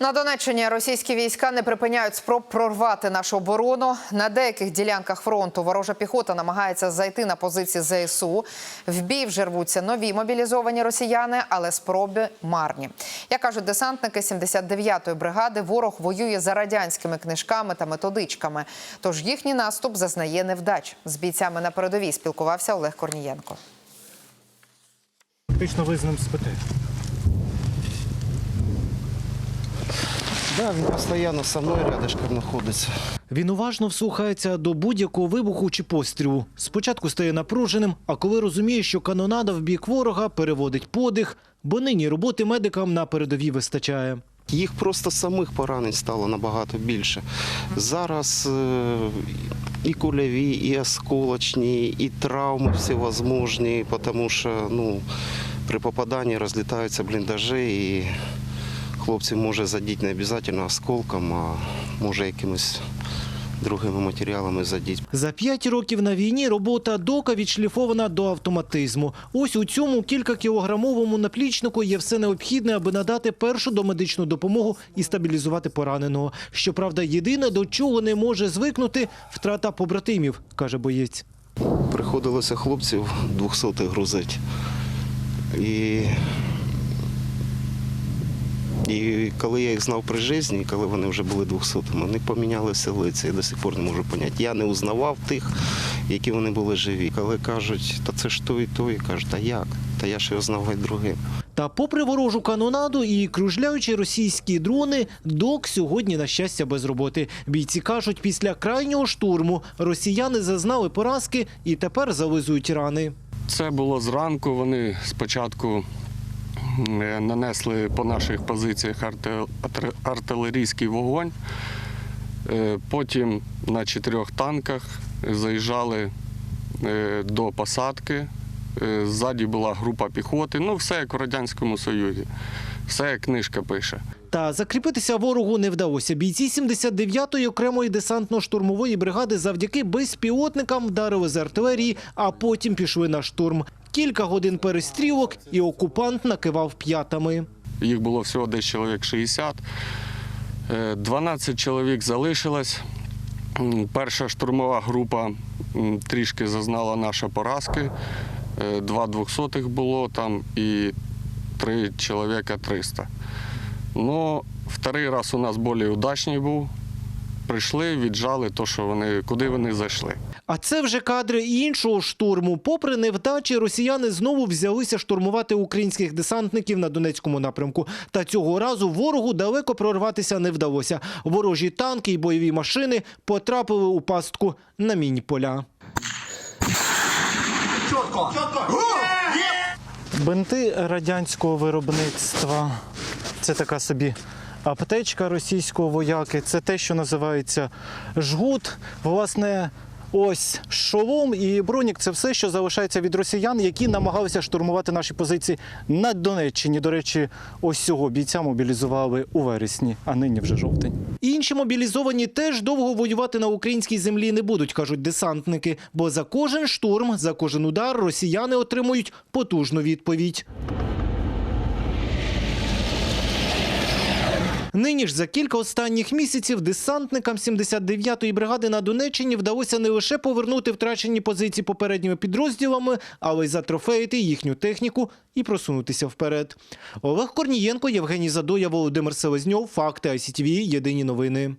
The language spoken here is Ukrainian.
На Донеччині російські війська не припиняють спроб прорвати нашу оборону. На деяких ділянках фронту ворожа піхота намагається зайти на позиції ЗСУ. В бій вже рвуться нові мобілізовані росіяни, але спроби марні. Як кажуть десантники 79-ї бригади, ворог воює за радянськими книжками та методичками. Тож їхній наступ зазнає невдач. З бійцями на передовій спілкувався Олег Корнієнко. Фактично ви з. Да, він постійно со мною рядышком знаходиться. Він уважно вслухається до будь-якого вибуху чи пострілу. Спочатку стає напруженим, а коли розуміє, що канонада в бік ворога переводить подих, бо нині роботи медикам на передовій вистачає. Їх просто самих поранень стало набагато більше. Зараз е, і кульові, і осколочні, і травми всевозможні, тому що ну, при попаданні розлітаються бліндажі і хлопців може задіти не обов'язково осколком, а може якимось другими матеріалами задіти. За п'ять років на війні робота дока відшліфована до автоматизму. Ось у цьому кількакілограмовому наплічнику є все необхідне, аби надати першу домедичну допомогу і стабілізувати пораненого. Щоправда, єдине, до чого не може звикнути – втрата побратимів, каже боєць. Приходилося хлопців 200 грузити. І, і коли я їх знав при житті, коли вони вже були 200 вони помінялися лиця. Я до сих пор не можу поняти. Я не узнавав тих, які вони були живі. Коли кажуть, та це ж той і той, кажуть, та як? Та я ж його знав геть другим. Та попри ворожу канонаду і кружляючі російські дрони, док сьогодні, на щастя, без роботи. Бійці кажуть, після крайнього штурму росіяни зазнали поразки і тепер зализують рани. Це було зранку. Вони спочатку нанесли по наших позиціях артилерійський вогонь. Е, Потім на чотирьох танках заїжджали е, до посадки. Е, Ззаді була група піхоти. Ну, все як в Радянському Союзі. Все як книжка пише. Та закріпитися ворогу не вдалося. Бійці 79-ї окремої десантно-штурмової бригади завдяки безпілотникам вдарили з артилерії, а потім пішли на штурм. Кілька годин перестрілок, і окупант накивав п'ятами. Їх було всього десь чоловік 60. Е, 12 чоловік залишилось. Перша штурмова група трішки зазнала наші поразки. Е, Два двохсотих було там і три чоловіка 300. Ну, вторий раз у нас більш удачний був. Прийшли, віджали то, що вони, куди вони зайшли. А це вже кадри іншого штурму. Попри невдачі, росіяни знову взялися штурмувати українських десантників на Донецькому напрямку. Та цього разу ворогу далеко прорватися не вдалося. Ворожі танки і бойові машини потрапили у пастку на міні поля. Бинти радянського виробництва. Це така собі аптечка російського вояки. Це те, що називається жгут. Власне, ось шолом і бронік це все, що залишається від росіян, які намагалися штурмувати наші позиції на Донеччині. До речі, ось цього бійця мобілізували у вересні, а нині вже жовтень. Інші мобілізовані теж довго воювати на українській землі не будуть, кажуть десантники. Бо за кожен штурм, за кожен удар росіяни отримують потужну відповідь. Нині ж за кілька останніх місяців десантникам 79-ї бригади на Донеччині вдалося не лише повернути втрачені позиції попередніми підрозділами, але й затрофеїти їхню техніку і просунутися вперед. Олег Корнієнко, Євгеній Задоя, Володимир Селезньов. Факти ICTV. Єдині новини.